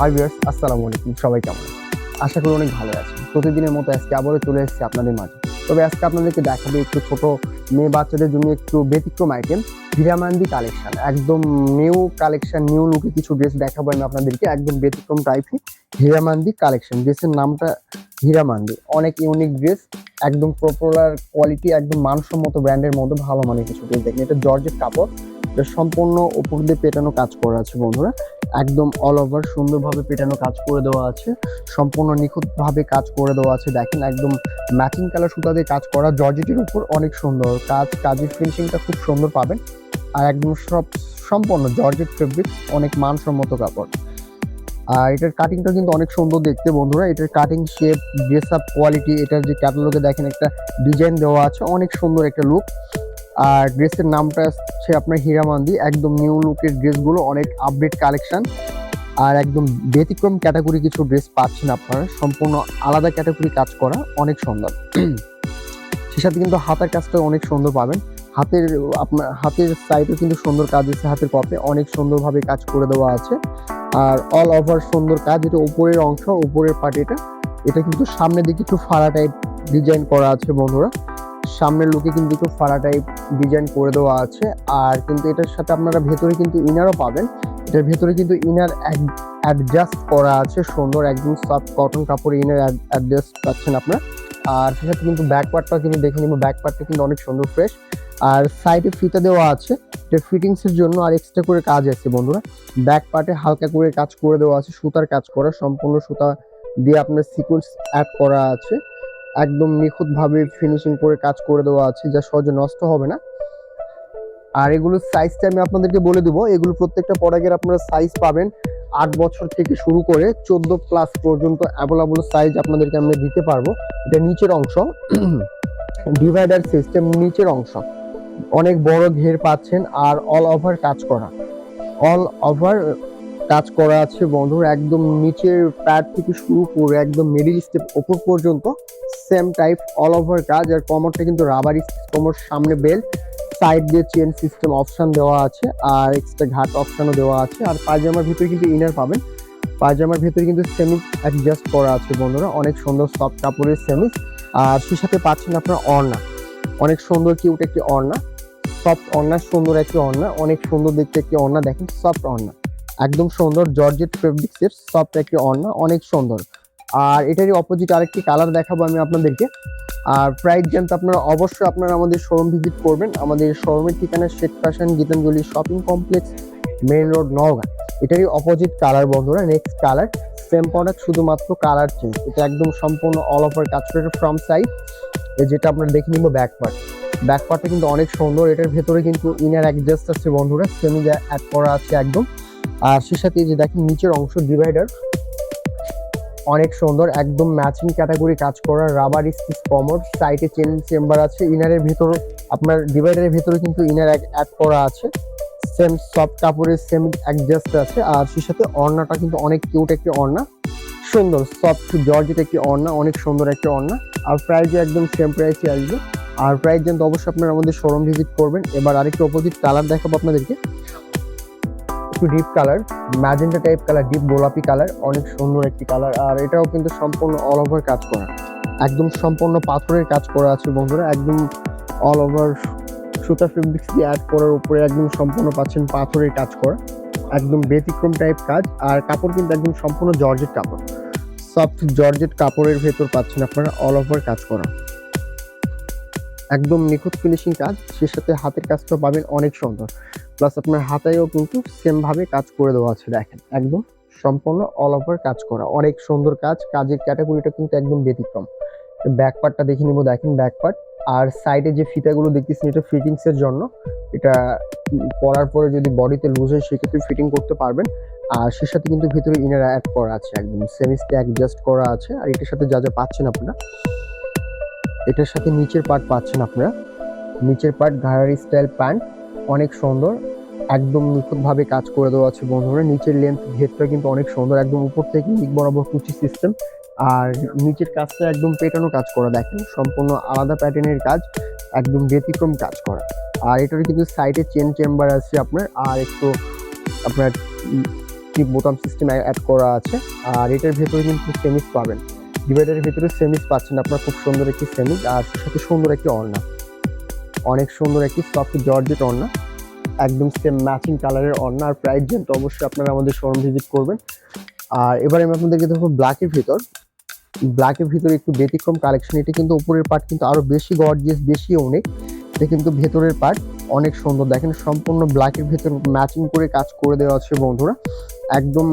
Hi viewers আসসালামু আলাইকুম। সবাই কেমন আশা করি অনেক ভালো আছেন। প্রতিদিনের মতো আজকে আবারও চলে এসেছি আপনাদের মাঝে। তবে আজকে আপনাদেরকে দেখাবো একটু ছোট মেয়ে বাচ্চাদের জন্য একটু ব্যতিক্রম আইটেম হীরামান্দি কালেকশন একদম নিউ কালেকশন নিউ লুকে কিছু ড্রেস দেখাবো আমি আপনাদেরকে। একদম ব্যতিক্রম টাইপই হিরামান্দি কালেকশন ড্রেসের নামটা হীরামান্দি অনেক ইউনিক ড্রেস একদম পপুলার কোয়ালিটি একদম মানসম্মত ব্র্যান্ডের মধ্যে ভালো মানের কিছু ড্রেস দেখেন। এটা জর্জেট কাপড়। এটা সম্পূর্ণ উপর দিয়ে পেটানো কাজ করা আছে, বন্ধুরা। একদম অল ওভার সুন্দরভাবে পেটানো কাজ করে দেওয়া আছে। সম্পূর্ণ নিখুঁতভাবে কাজ করে দেওয়া আছে, দেখেন, একদম ম্যাচিং কালার সুতা দিয়ে কাজ করা। জর্জেটের উপর অনেক সুন্দর কাজ, কাজের ফিনিশিংটা খুব সুন্দর পাবেন। আর একদম সব সম্পূর্ণ জর্জেট ফেব্রিক অনেক মানসম্মত কাপড়। আর এটার কাটিংটা কিন্তু অনেক সুন্দর দেখতে, বন্ধুরা। এটার cutting shape dress up quality এটার যে ক্যাটালগে দেখেন একটা ডিজাইন দেওয়া আছে, অনেক সুন্দর একটা লুক আর ড্রেসের নামটা হচ্ছে আপনার হীরামান্দি, একদম নিউ লুকের ড্রেসগুলো, অনেক আপডেট কালেকশন আর একদম ব্যতিক্রম ক্যাটাগরি কিছু ড্রেস পাচ্ছেন আপনারা, সম্পূর্ণ আলাদা ক্যাটাগরি কাজ করা, অনেক সুন্দর। সে সাথে কিন্তু হাতের কাজটা অনেক সুন্দর পাবেন। হাতের, আপনার হাতের সাইডেও কিন্তু সুন্দর কাজ আছে, হাতের কপে অনেক সুন্দরভাবে কাজ করে দেওয়া আছে। আর অল ওভার সুন্দর কাজ, এটা উপরের অংশ, উপরের পার্ট এটা। এটা কিন্তু সামনের দিকে একটু ফাড়া টাইপ ডিজাইন করা আছে বন্ধুরা। সামনের লুকে কিন্তু একটু ফাড়া টাইপ ডিজাইন করে দেওয়া আছে। আর কিন্তু এটার সাথে আপনারা ভেতরে কিন্তু ইনারও পাবেন। এটার ভেতরে কিন্তু ইনার অ্যাডজাস্ট করা আছে। সুন্দর একদম সফট কটন কাপড়ে ইনার অ্যাডজাস্ট পাচ্ছেন আপনারা। আর সে সাথে কিন্তু ব্যাক পার্টটা কিন্তু দেখে নিব। ব্যাক পার্টটা কিন্তু অনেক সুন্দর ফ্রেশ আর সাইডে ফিতা দেওয়া আছে। এটা ফিটিংসের জন্য আর এক্সট্রা করে কাজ আছে বন্ধুরা। ব্যাক পার্টে হালকা করে কাজ করে দেওয়া আছে। সুতার কাজ করা। সম্পূর্ণ সুতা দিয়ে আপনার সিকোয়েন্স অ্যাড করা আছে। একদম নিখুঁতভাবে ফিনিশিং করে কাজ করে দেওয়া আছে, যা সহজে নষ্ট হবে না। আর এগুলোর সাইজটা আমি আপনাদেরকে বলে দেবো। এগুলো প্রত্যেকটা প্রোডাক্টের আপনারা সাইজ পাবেন আট বছর থেকে শুরু করে চোদ্দ প্লাস পর্যন্ত অ্যাভেলেবল সাইজ আপনাদেরকে আমরা দিতে পারব। এটা নিচের অংশ। ডিভাইডার সিস্টেম নিচের অংশ। অনেক বড় ঘের পাচ্ছেন আর অল ওভার কাজ করা। অল ওভার কাজ করা আছে, বন্ধুর একদম নিচের প্যাড থেকে শুরু করে একদম মিডিল স্টেপ ওপর পর্যন্ত সেম টাইপ অল ওভার কাজ, আর কমরটা কিন্তু রাবার কমর সামনে বেল্ট সাইড দিয়ে চেন সিস্টেম অপশন দেওয়া আছে, আর এক্সট্রা ঘাট অপশনও দেওয়া আছে, আর পায়জামার ভিতরে কিন্তু ইনার পাবেন। পায়জামার ভিতরে কিন্তু সেমি অ্যাডজাস্ট করা আছে, বন্ধুরা, অনেক সুন্দর সফট কাপড়ের সেমি আর সে সাথে পাচ্ছেন আপনার অর্না অনেক সুন্দর কিউট একটি অর্না সফট অর্না সুন্দর একটি অর্না অনেক সুন্দর দেখতে একটি অর্না দেখেন সফট অর্না একদম সুন্দর জর্জেট ফেব্রিক্সের সফট একটি অর্না অনেক সুন্দর। আর এটারই অপোজিট আরেকটি কালার দেখাবো আমি আপনাদেরকে। আর প্রাইস জানতে আপনারা অবশ্যই আপনারা আমাদের শোরুম ভিজিট করবেন। আমাদের শোরুমের ঠিকানা Sheikh fashion Gitanjali shopping complex main road Naogaon. এটারই অপোজিট কালার বন্ধুরা নেক্সট কালার সেম প্রোডাক্ট শুধুমাত্র কালার চেঞ্জ এটা একদম সম্পূর্ণ অল ওভার কাজ করে ফ্রম সাইড যেটা আপনারা দেখে নিব ব্যাক পার্ট ব্যাক পার্টটা কিন্তু অনেক সুন্দর। এটার ভেতরে কিন্তু ইনার অ্যাডজাস্ট আছে বন্ধুরা সেমি অ্যাড করা আছে একদম। আর সে সাথে যে দেখেন নিচের অংশ ডিভাইডার অনেক সুন্দর, একদম ম্যাচিং ক্যাটাগরি কাজ করা রাবার স্টিচ কমর সাইডে চেন চেম্বার আছে ইনারের ভিতর, আপনার ডিভাইডারের ভিতরে কিন্তু ইনার অ্যাড করা আছে সেম সফট কাপড়ের সেম অ্যাডজাস্ট আছে, আর সে সাথে অর্নাটা কিন্তু অনেক কিউট একটি অর্না সুন্দর সফট জর্জেট একটি অর্না অনেক সুন্দর একটি অর্না আর প্রাইসও একদম সেম প্রাইসে আসবে, আর প্রাইস জানতে অবশ্যই আপনারা আমাদের শোরুম ভিজিট করবেন, এবার আরেকটি অপোজিট কালার দেখাবো আপনাদেরকে একটু deep colour magenta type colour deep গোলাপি কালার অনেক সুন্দর একটি কালার আর এটাও কিন্তু সম্পূর্ণ অল ওভার কাজ করা। একদম সম্পূর্ণ পাথরের কাজ করা আছে বন্ধুরা, একদম অল ওভার সুতা ফেব্রিক্স দিয়ে অ্যাড করার উপরে একদম সম্পূর্ণ পাচ্ছেন পাথরের কাজ করা। একদম ব্যতিক্রম টাইপ কাজ, আর কাপড় কিন্তু একদম সম্পূর্ণ জর্জেট কাপড়। সফট জর্জেট কাপড়ের ভেতর পাচ্ছেন আপনারা অল ওভার কাজ করা। একদম নিখুঁত ফিনিশিং কাজ, সে সাথে হাতের কাজটা পাবেন অনেক সুন্দর। প্লাস আপনার হাতায়ও কিন্তু সেম ভাবে কাজ করে দেওয়া আছে, দেখেন। একদম সম্পূর্ণ অল ওভার কাজ করা। অনেক সুন্দর কাজ, কাজের ক্যাটাগরিটা কিন্তু একদম ব্যতিক্রম। ব্যাক পার্টটা দেখে নিব, দেখেন ব্যাক পার্ট আর সাইডে যে ফিতাগুলো দেখতেছেন, এটা ফিটিংস এর জন্য। এটা পরার পরে যদি বডিতে লুজ হয়, সেক্ষেত্রে ফিটিং করতে পারবেন। আর সে সাথে কিন্তু ভিতরে ইনার অ্যাড করা আছে একদম। সেমিস্টে অ্যাডজাস্ট করা আছে। আর এটার সাথে যা যা পাচ্ছেন আপনারা, এটার সাথে নিচের পার্ট পাচ্ছেন আপনারা। নিচের পার্ট ঘাড়ারি স্টাইল প্যান্ট অনেক সুন্দর। একদম নিখুঁতভাবে কাজ করে দেওয়া আছে বন্ধুরা। নিচের লেন্থ ঘেরটা কিন্তু অনেক সুন্দর। একদম উপর থেকে নিক বরাবর কুচি সিস্টেম আর নিচের কাজটা একদম পেটানো কাজ করা, দেখেন। সম্পূর্ণ আলাদা প্যাটার্নের কাজ, একদম ব্যতিক্রম কাজ করা। আর এটার কিন্তু সাইডে চেন চেম্বার আছে আপনার। আর একটু আপনার টিপ বোতাম সিস্টেম অ্যাড করা আছে। আর এটার ভেতরে কিন্তু সেমিস পাবেন। ডিভাইডারের ভেতরে সেমিস পাচ্ছেন আপনার খুব সুন্দর একটি সেমিস আর সাথে সুন্দর একটি অর্ণা অনেক সুন্দর একটি সফট জর্জেট অর্ণা একদম সেম ম্যাচিং কালারের অর্ণা আর প্রাইস জেন তো অবশ্যই আপনারা আমাদের শোরুম ভিজিট করবেন। আর এবার আমি আপনাদেরকে দেখব ব্ল্যাকের ভিতর। ব্ল্যাকের ভিতরে একটু ব্যতিক্রম কালেকশন এটা কিন্তু উপরের পার্ট কিন্তু আরও বেশি গর্জিয়াস বেশি অনেক এটা কিন্তু ভেতরের পার্ট অনেক সুন্দর। দেখেন সম্পূর্ণ ব্ল্যাকের ভেতর ম্যাচিং করে কাজ করে দেওয়া আছে বন্ধুরা। একদম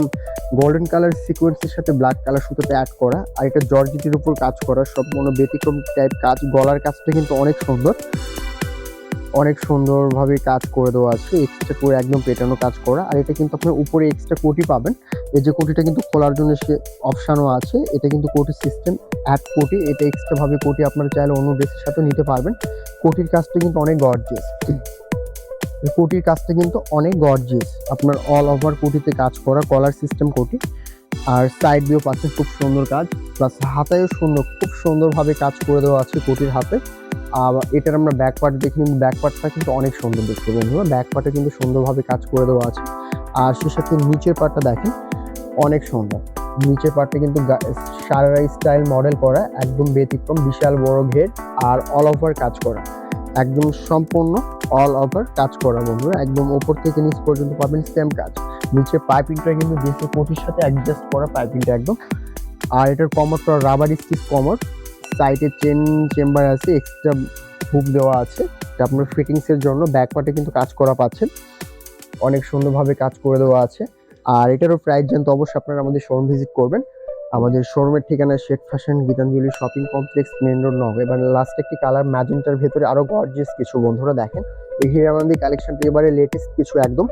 গোল্ডেন কালার সিকোয়েন্সের সাথে ব্ল্যাক কালার সুতোতে অ্যাড করা। আর এটা জর্জেটের উপর কাজ করা। সম্পূর্ণ ব্যতিক্রম টাইপ কাজ। গলার কাজটা কিন্তু অনেক সুন্দর। অনেক সুন্দরভাবে কাজ করে দেওয়া আছে এক্সট্রা করে একদম পেটানো কাজ করা, আর এটা কিন্তু আপনার উপরে এক্সট্রা কোটি পাবেন। এই যে কোটিটা কিন্তু খোলার জন্য সে অপশানও আছে, এটা কিন্তু কোটি সিস্টেম অ্যাড কোটি, এটা এক্সট্রা ভাবে কোটি আপনারা চাইলে অন্য ড্রেসের সাথে নিতে পারবেন। কোটির কাজটা কিন্তু অনেক গর্জিয়াস কোটির কাজটা কিন্তু অনেক গর্জিয়াস আপনার অল ওভার কোটিতে কাজ করা কলার সিস্টেম কোটি। আর সাইড দিয়েও পাচ্ছেন খুব সুন্দর কাজ প্লাস হাতায়ও সুন্দর, খুব সুন্দরভাবে কাজ করে দেওয়া আছে কোটির হাতে। আর এটার আমরা ব্যাক পার্ট দেখি ব্যাক পার্টটা কিন্তু অনেক সুন্দর দেখতে বন্ধুরা ব্যাক পার্টে কিন্তু সুন্দরভাবে কাজ করে দেওয়া আছে। আর সে সাথে নিচের পার্টটা দেখেন, অনেক সুন্দর। নিচের পার্টটা কিন্তু সারারা স্টাইল মডেল করা, একদম ব্যতিক্রম, বিশাল বড় ঘের, আর অল ওভার কাজ করা। একদম সম্পূর্ণ অল ওভার কাজ করা, বন্ধুরা। একদম ওপর থেকে নিচ পর্যন্ত পাবেন সেম কাজ। নিচে পাইপিংটা কিন্তু বেশি কোটির সাথে অ্যাডজাস্ট করা পাইপিংটা একদম। আর এটার কমরটা রাবার স্টিচ কমর সাইডে চেন চেম্বার আছে এক্সট্রা হুক দেওয়া আছে। এটা আপনার ফিটিংসের জন্য ব্যাক পার্টে কিন্তু কাজ করা পাচ্ছেন। অনেক সুন্দরভাবে কাজ করে দেওয়া আছে। আর এটারও প্রাইস জানতে অবশ্যই আপনারা আমাদের শোরুম ভিজিট করবেন। আমাদের শোরুমের ঠিকানা Sheikh fashion Gitanjali shopping complex main road নগ এবার লাস্ট একটি কালার ম্যাজেন্টার ভেতরে আরও গর্জিয়াস কিছু বন্ধুরা দেখেন। এই হিরামান্দি কালেকশনটা এবারে লেটেস্ট কিছু একদম,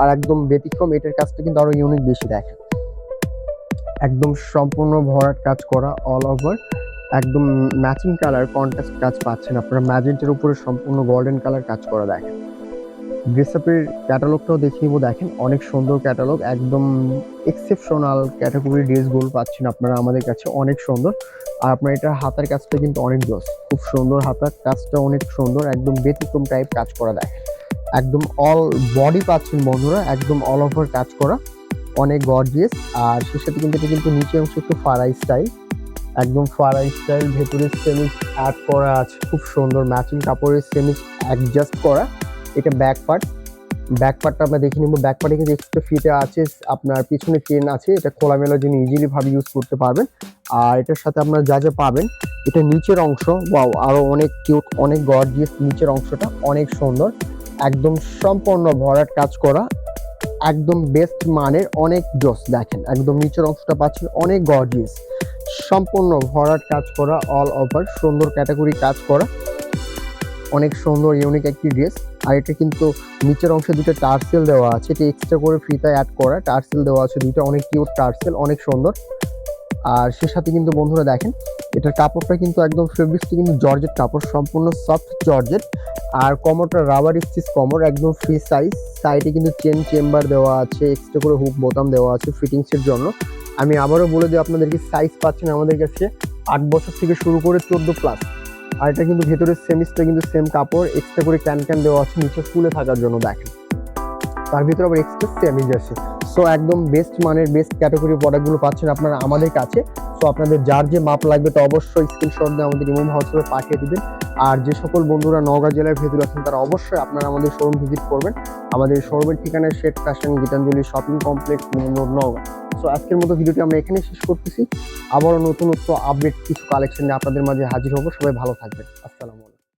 আর একদম ব্যতিক্রম, এটার কাজটা কিন্তু আরও ইউনিক বেশি দেখেন। একদম সম্পূর্ণ ভরাট কাজ করা অল ওভার একদম ম্যাচিং কালার কন্ট্রাস্ট কাজ পাচ্ছেন আপনারা। ম্যাজেন্টের উপরে সম্পূর্ণ গোল্ডেন কালার কাজ করা দেখেন। ড্রেসআপের ক্যাটালগটাও দেখিয়ে দেখেন, অনেক সুন্দর ক্যাটালগ একদম এক্সেপশনাল ক্যাটাগরি ড্রেসগুলো পাচ্ছেন আপনারা আমাদের কাছে, অনেক সুন্দর। আর আপনার এটা হাতার কাজটা কিন্তু অনেক জোস খুব সুন্দর হাতার কাজটা অনেক সুন্দর, একদম ব্যতিক্রম টাইপ কাজ করা দেখেন। একদম অল বডি পাচ্ছেন বন্ধুরা, একদম অল ওভার কাজ করা, অনেক গর্জিয়াস আর সে সাথে কিন্তু এটা কিন্তু নিচে অংশ একটু ফারাই স্টাইল একদম ফারাই স্টাইল ভেতরে সেমিস অ্যাড করা আছে, খুব সুন্দর ম্যাচিং কাপড়ের সেমিস অ্যাডজাস্ট করা। এটা ব্যাক পার্ট ব্যাক পার্টটা আমরা দেখে নিব। ব্যাক পার্টে কিন্তু একটা ফিতে আছে, আপনার পিছনে চেন আছে, এটা খোলামেলার জন্য ইজিলি ভাবে ইউজ করতে পারবেন। আর এটার সাথে আপনারা যা যা পাবেন, এটা নিচের অংশ ওয়াও আরও অনেক কিউট অনেক গর্জিয়াস নিচের অংশটা অনেক সুন্দর। একদম সম্পূর্ণ ভরাট কাজ করা, একদম বেস্ট মানের অনেক জোস দেখেন। একদম নিচের অংশটা পাচ্ছেন, অনেক গর্জিয়াস সম্পূর্ণ ভরাট কাজ করা অল ওভার সুন্দর ক্যাটাগরি কাজ করা। অনেক সুন্দর ইউনিক একটি ড্রেস আর এটা কিন্তু নিচের অংশে দুটো টার্সেল দেওয়া আছে। এটা এক্সট্রা করে ফ্রিতে অ্যাড করা। টার্সেল দেওয়া আছে দুইটা। অনেক কিউট টার্সেল, অনেক সুন্দর। আর সে সাথে কিন্তু বন্ধুরা দেখেন, এটার কাপড়টা কিন্তু একদম ফেব্রিক্সটা কিন্তু জর্জেট কাপড়, সম্পূর্ণ সফট জর্জেট। আর কমরটা রাবার স্টিচ কমর, একদম ফ্রি সাইজ সাইডে কিন্তু চেন চেম্বার দেওয়া আছে এক্সট্রা করে হুক বোতাম দেওয়া আছে ফিটিংসের জন্য। আমি আবারও বলে দিই, আপনাদেরকে সাইজ পাচ্ছেন আমাদের কাছে আট বছর থেকে শুরু করে চোদ্দ প্লাস আর এটা কিন্তু ভেতরের সেমিসটা কিন্তু সেম কাপড় এক্সট্রা করে ক্যান ক্যান দেওয়া আছে নিচে ফুলে থাকার জন্য, দেখেন। তার ভিতরে আবার এক্সট্রা সেমিজ আছে। সো একদম বেস্ট মানের বেস্ট ক্যাটাগরি প্রোডাক্টগুলো পাচ্ছেন আপনারা আমাদের কাছে। সো আপনাদের যার যে মাপ লাগবে, তো অবশ্যই স্ক্রিনশট দিয়ে আমাদের ইমো হোয়াটসঅ্যাপে পাঠিয়ে দেবেন। আর যে সকল বন্ধুরা নওগাঁ জেলার ভেতরে আছেন, তারা অবশ্যই আপনারা আমাদের শোরুম ভিজিট করবেন। আমাদের শোরুমের ঠিকানা Sheikh fashion Gitanjali shopping complex Naogaon. So আজকের মতো ভিডিওটি আমরা এখানে শেষ করতেছি। আবারও নতুনত্ব আপডেট কিছু কালেকশন নিয়ে আপনাদের মাঝে হাজির হব। সবাই ভালো থাকবেন। আসসালামু আলাইকুম।